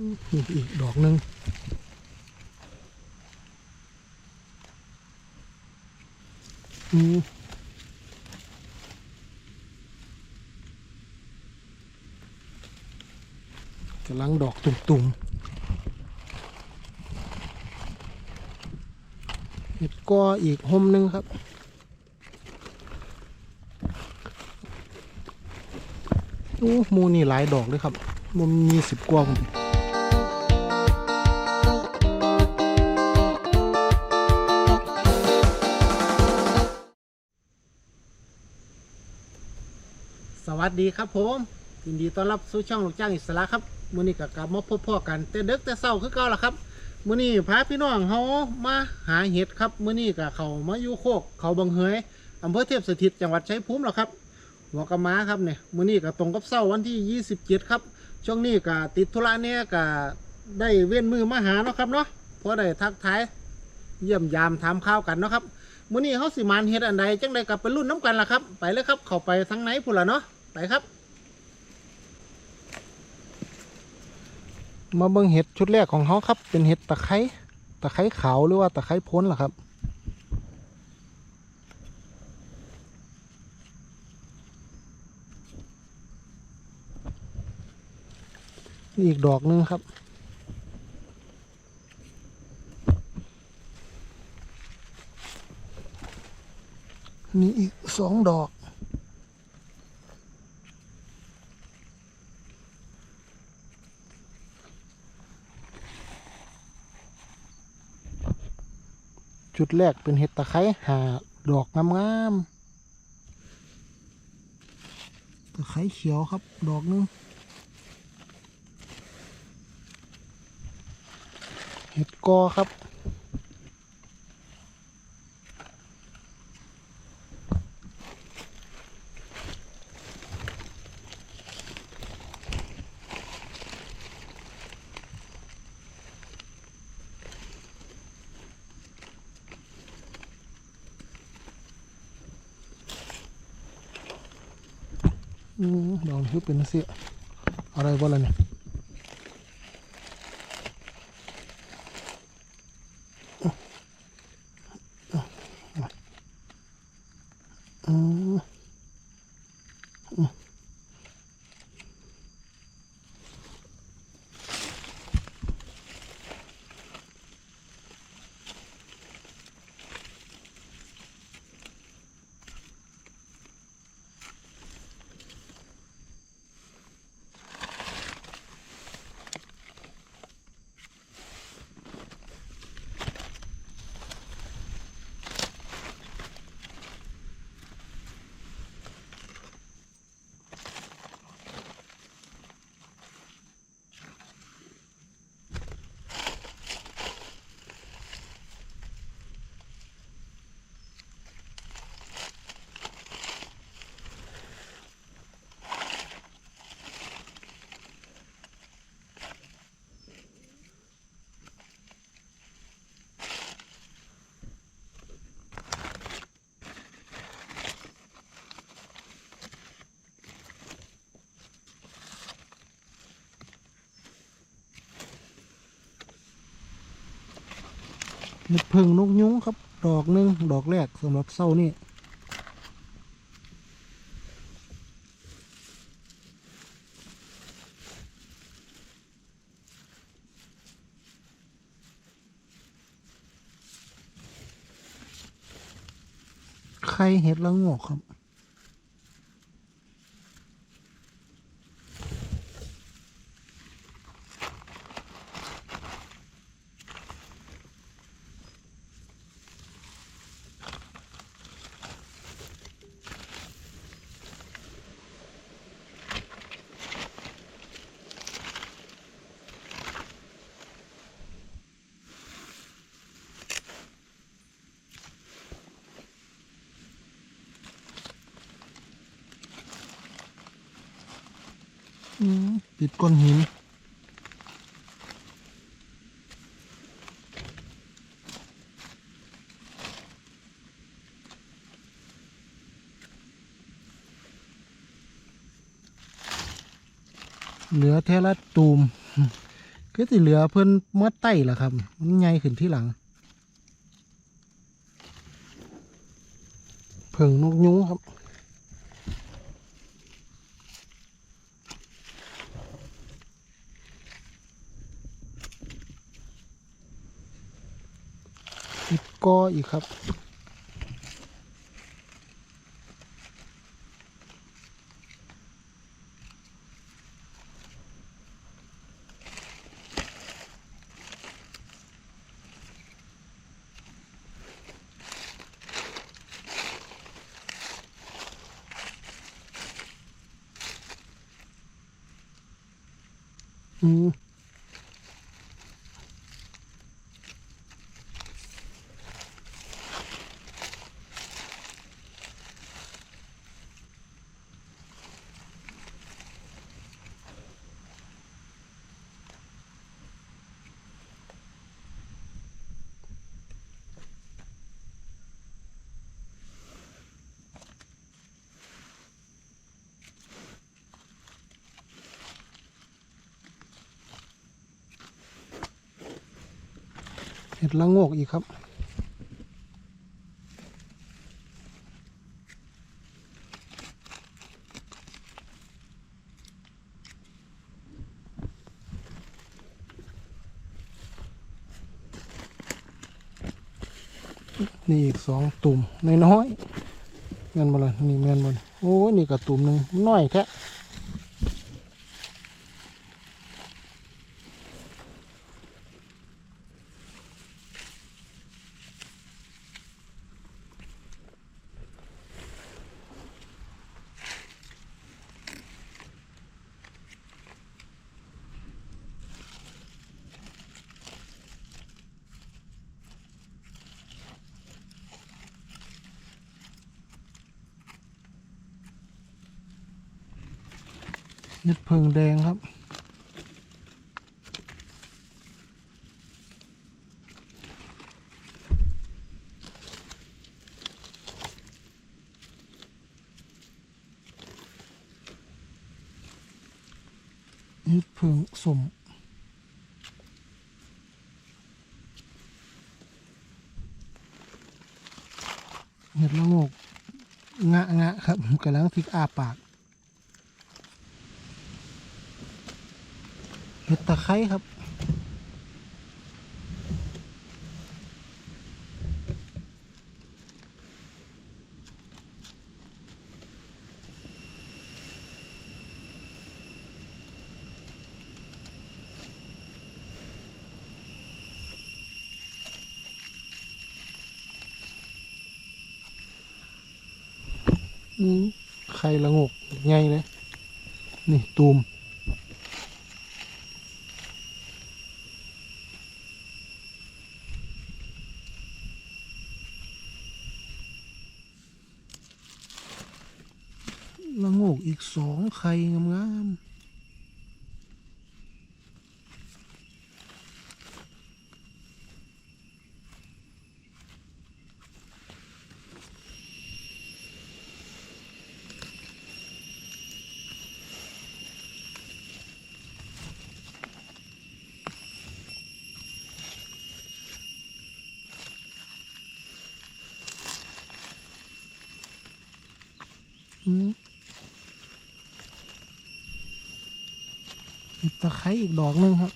นี่อีกดอกหนึ่งอืมกำลังดอกตุ่มๆเห็ดกออีกห่มหนึ่งครับ โอ้หมูนี่หลายดอกเลยครับมันมีสิบกว่าผม วัสดีครับผมยินดีต้อนรับสู่ช่องลูกจ้างอิสระครับมื้อนี้ก็กลับมาพบพ่อกัน แต่เด็กแต่เศร้าคือเก่าละครับมื้อนี้พาพี่น้องเฮามาหาเห็ดครับมื้อนี้ก็เขามาอยู่โคกเขาบังเฮยอำเภอเทพสถิตจังหวัดชัยภูมิแล้วครับ หัวกะม้าครับเนี่ยมื้อนี้ก็ตรงกับเสาร์วันที่ 27 ครับ ช่วงนี้ก็ติดธุระเนี่ยก็ได้เว้นมือมาหาเนาะครับเนาะเพราะได้ทักทายเยี่ยมยามถามข่าวกันเนาะครับมื้อนี้เฮาสิมานเฮ็ดอันใดจังไดกลับไปรุ่นน้ำกันล่ะครับ ไปเลยครับ เข้าไปทางไหนพุ่นล่ะเนาะ ไปครับ มาเบิ่งเห็ดชุดแรกของเฮาครับ เป็นเห็ดตะไคร้ตะไคร้ขาวหรือว่าตะไคร้พ้นล่ะครับนี่อีกดอกหนึงครับ นี่อีกสองดอก จุดแรกเป็นเห็ดตะไคร้หาดอกงามๆตะไคร้เขียวครับ ดอกหนึงเห็ดกอครับ ดอกนี้เป็นเสียอะไรวะล่ะเนี่ย อืมอืม เห็ดพึ่งนกยุ้งครับ ดอกหนึ่งดอกแรกสำหรับเส้านี่ไข่เห็ดละงอกครับ ติดก้อนหินเหลือเทละตูมก็สิเหลือเพิ่นเมื่อไต้ล่ะครับ มันใหญ่ขึ้นที่หลัง เพิ่งนกยุ้งครับ อี กออีกครับ อืม เห็ดละโงกอีกครับ นี่อีกสองตุ่มน้อยๆแม่นบ่ล่ะนี่แม่นบ่ล่ะโอ้ยนี่ก็ตุ่มหนึ่งน้อยแค่ เห็ดเพิงแดงครับเห็ดเพิงสมเห็ดละโงกงะงะครับกำลังพลิกอาปาก เห็ดตะไคร้ครับอืมไข่ละงกใหญ่เลย นี่ ตูม ละโงกอีกสองไข่งามๆอืมมี ตะไคร้อีกดอกหนึงครับ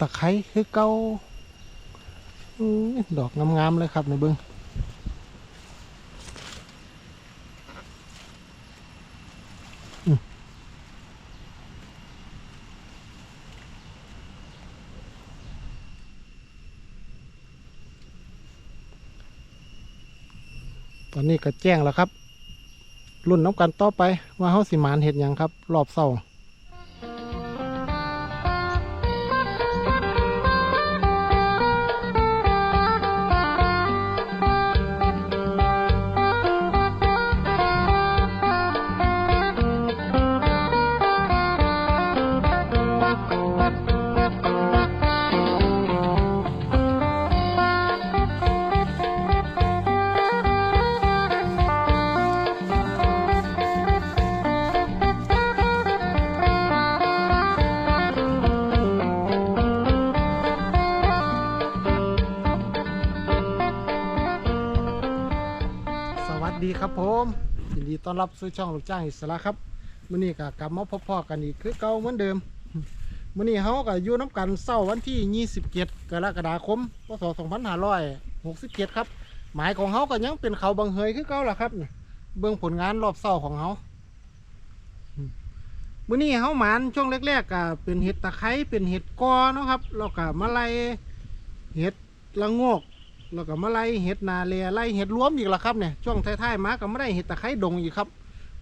ตะไคร้คือเกาดอกงามๆเลยครับในเบิ้อื้อ ก็แจ้งแล้วครับรุ่นน้ำกันต่อไปว่าเฮาสิหมานเห็ดหยังครับ รอบเศร้ารั อนรับสู่ช่องลูกจ้างอิสระครับมื้อนี้ก็กลับมาพบพ่อกันอีกคือเก่าเหมือนเดิมมื้อนี้เฮาก็อยู่น้ำกันเช้าวันที่ 27 กรกฎาคมพศ2567 ครับ หมายของเฮาก็ยังเป็นเขาบางเฮยคือเก่าล่ะครับเบิ่งผลงานรอบเช้าของเฮามื้อนี้เฮาหมานช่วงแรกๆก็เป็นเห็ดตะไคร้เป็นเห็ดกอเนาะครับแล้วก็มาไลเห็ดละโงก แล้วก็มาไล่เห็ดนาเลียไล่เห็ดรวมอีกละครับเนี่ยช่วงท้ายๆมาก็ไม่ได้เห็ดตะไคร้ดงอีกครับ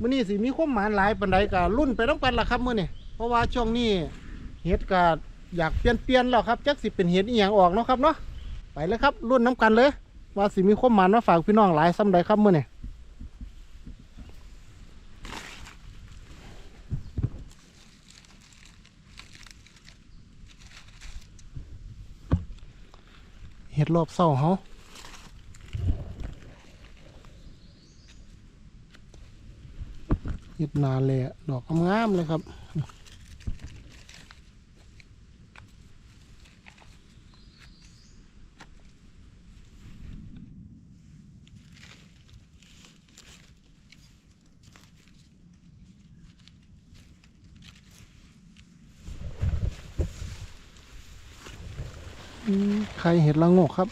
มื่อนี้สิมีความหมานหลายปันใดกับรุ่นไปต้องกันละครับมื่อนี้เพราะว่าช่วงนี้เห็ดก็อยากเปลี่ยนเปลี่ยนๆแล้วครับจักสิเป็นเห็ดอีหยังออกเนาะครับเนาะไปเลยครับรุ่นน้กันเลย ว่าสิมีความหมานมาฝากพี่น้องหลายซ้ำใดครับมื่อนี้ รอบเศร้าเฮาเห็ดนาเลยอะดอกงามเลยครับ ใครเห็ดละโงกครับ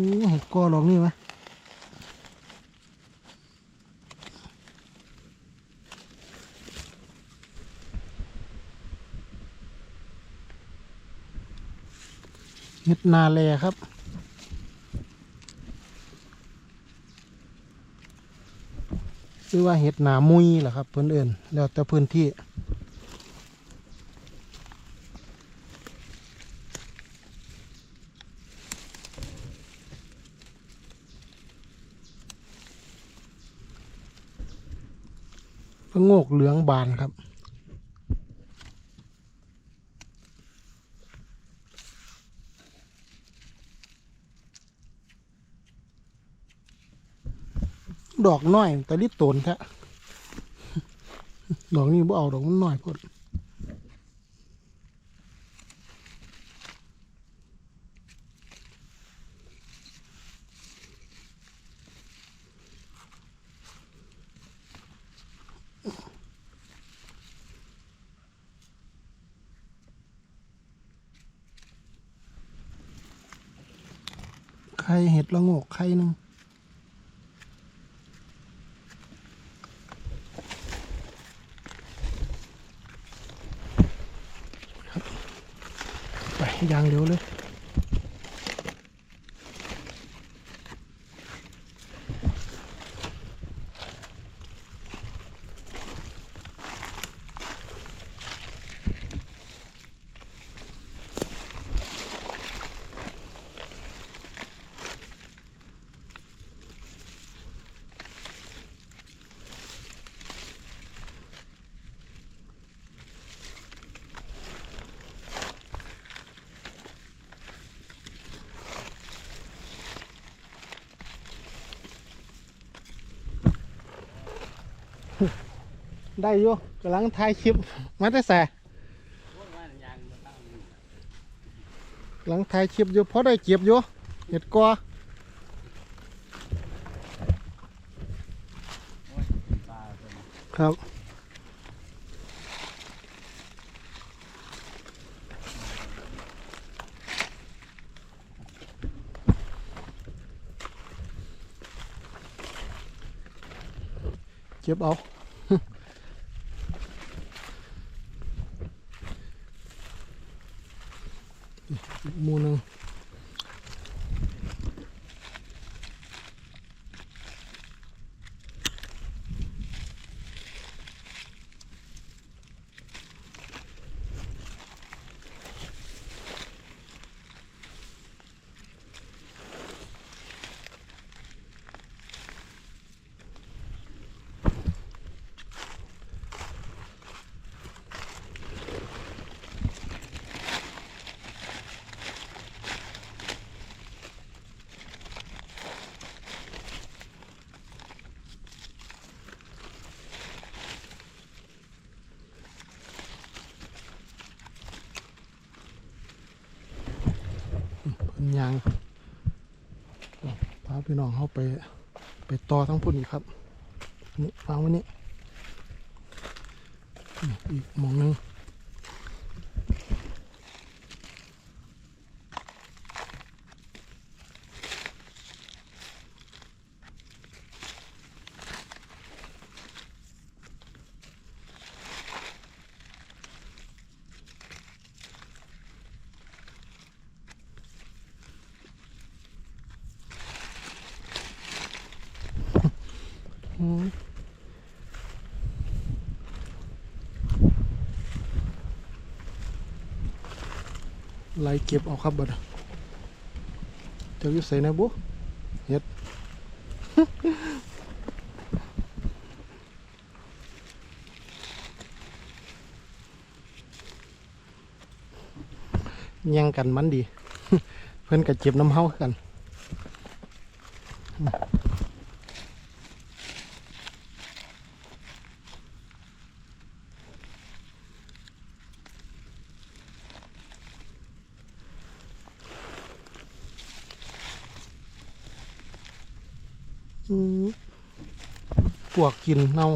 อู้เห็ดกอดอกนี่ไหมเห็ดนาแลครับหรือว่าเห็ดหนามุยเหรอครับเพื่อนเอื่นแล้วแต่พื้นที่ โงกเหลืองบานครับ ดอกน้อยแต่รีบโตนแท้ดอกนี้บ่เอาดอกมันน้อยพอด ละโงกไข่หนึ่งไปยางเร็วเลย ได้อยู่กำลังถ่ายคลิปมาแต่แสกำลังถ่ายคลิปอยู่เพราะได้เก็บอยู่เห็ดกอครับ เก็ ยางพาพี่น้องเข้าไปไปต่อทั้งพุ่นอีกครับนี่ฟังวันนี้อีกมองหนึงอืม ไล่เก็บเอาครับบัดน่ะเจ้าอยู่ใส่นะบุเฮ็ดยังกันมันดี เพื่อนก็เจ็บน้ำเฮากัน อืมป วกกินเน่า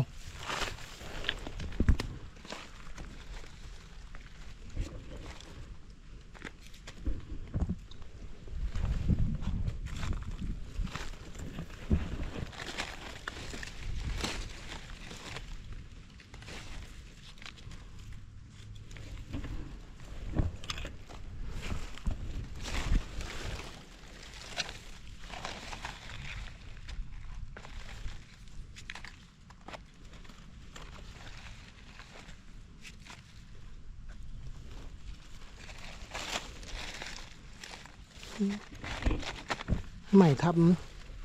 ไม่ทับ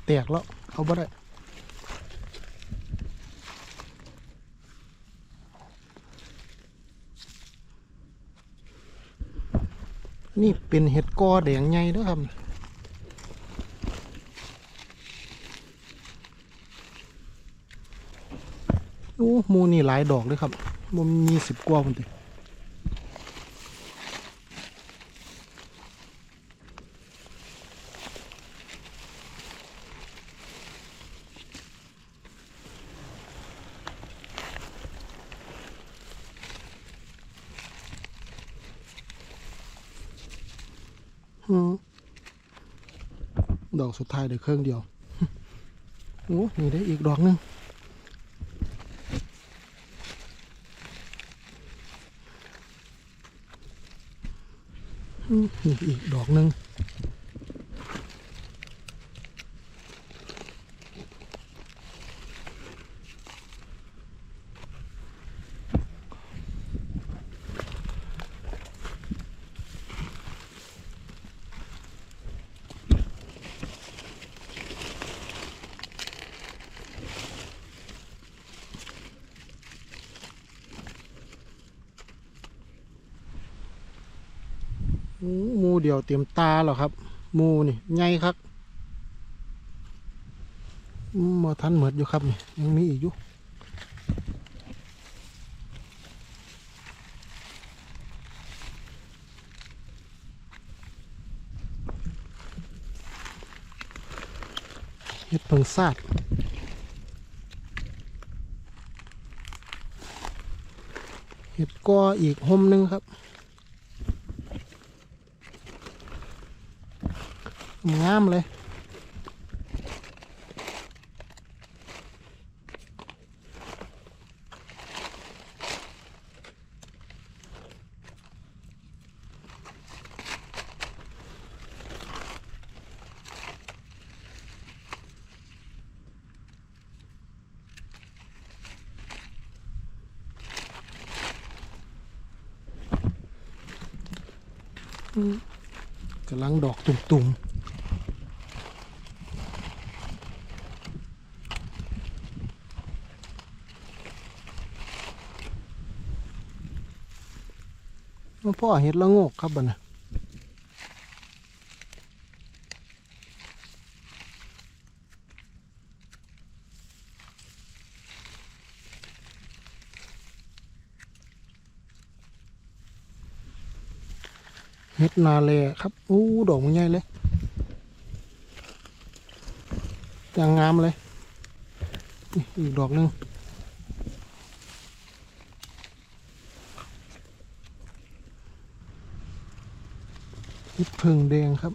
แตกแล้ว เอาบ่ได้นี่เป็นเห็ดกอแดงใหญ่ด้วยครับ โอ้มูนี่หลายดอกเลยครับมันมีสิบกว่าคนติ ดอกสุดท้ายเด้เครื่องเดียวโอ้นี่ได้อีกดอกหนึงนี่อีกดอกหนึง เดียวเตรียมตาแล้วครับมูนี่ใหญ่ครับมาทันเหมือดอยู่ครับนี่ยังมีอีกอยู่เห็ดเพิงซาดเห็ดก้ออีกห่มหนึงครับ งามเลย กำลังดอกตุ่มๆ พ่อเห็ดละงกครับบัดนะเห็ดนาเลครับอู้ดอกมันใหญ่เลยอย่างงามเลยอีกดอกหนึ่ง เห็ดเพิงแดงครับ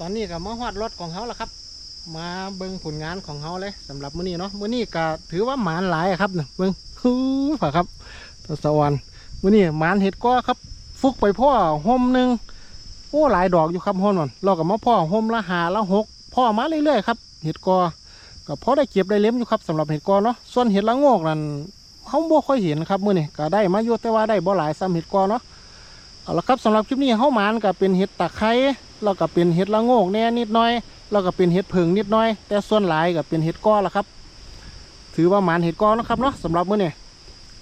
ตอนนี้ก็มาฮอดรถของเขาแล้วครับ มาเบิ่งผลงานของเขาเลยสำหรับมื้อนี้เนาะมื้อนี้ก็ถือว่าหมานหลายครับเนี่ยเบิ่งฮู้ผ่าครับตะสวรรค์มื้อนี้หมานเห็ดก็ครับ ฟุกไปพ่อห่มหนึ่งโอ้หลายดอกอยู่ครับห่มนั่นเราก็มาพ่อห่มละหาละหกพ่อมาเรื่อยๆครับเห็ดกอก็พอได้เก็บได้เล็มอยู่ครับสำหรับเห็ดกอเนาะส่วนเห็ดละโงกนั่นเขาบ่ค่อยเห็นครับมื้อนี้ก็ได้มาอยู่แต่ว่าได้บ่หลายซ้ำเห็ดกอเนาะเอาละครับสำหรับคลิปนี้เฮาหมานก็เป็นเห็ดตะไคร้ แล้วก็เป็นเห็ดละโงกแน่นิดน่อย แล้วก็เป็นเห็ดเพิงนิดน่อย แต่ส่วนหลายก็เป็นเห็ดก้อละครับ ถือว่าหมานเห็ดก้อนะครับเนาะสำหรับมื้อนี้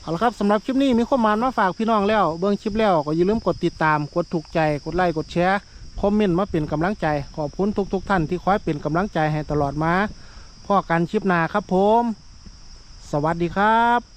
เอาละครับสำหรับคลิปนี้มีข้อมานมาฝากพี่น้องแล้ว เบิ่งคลิปแล้วก็อย่าลืมกดติดตาม กดถูกใจ กดไลค์ กดแชร์ คอมเมนต์มาเป็นกำลังใจ ขอบคุณทุกๆท่านที่คอยเป็นกำลังใจให้ตลอดมาพ่อกันคลิปหน้าครับผม สวัสดีครับ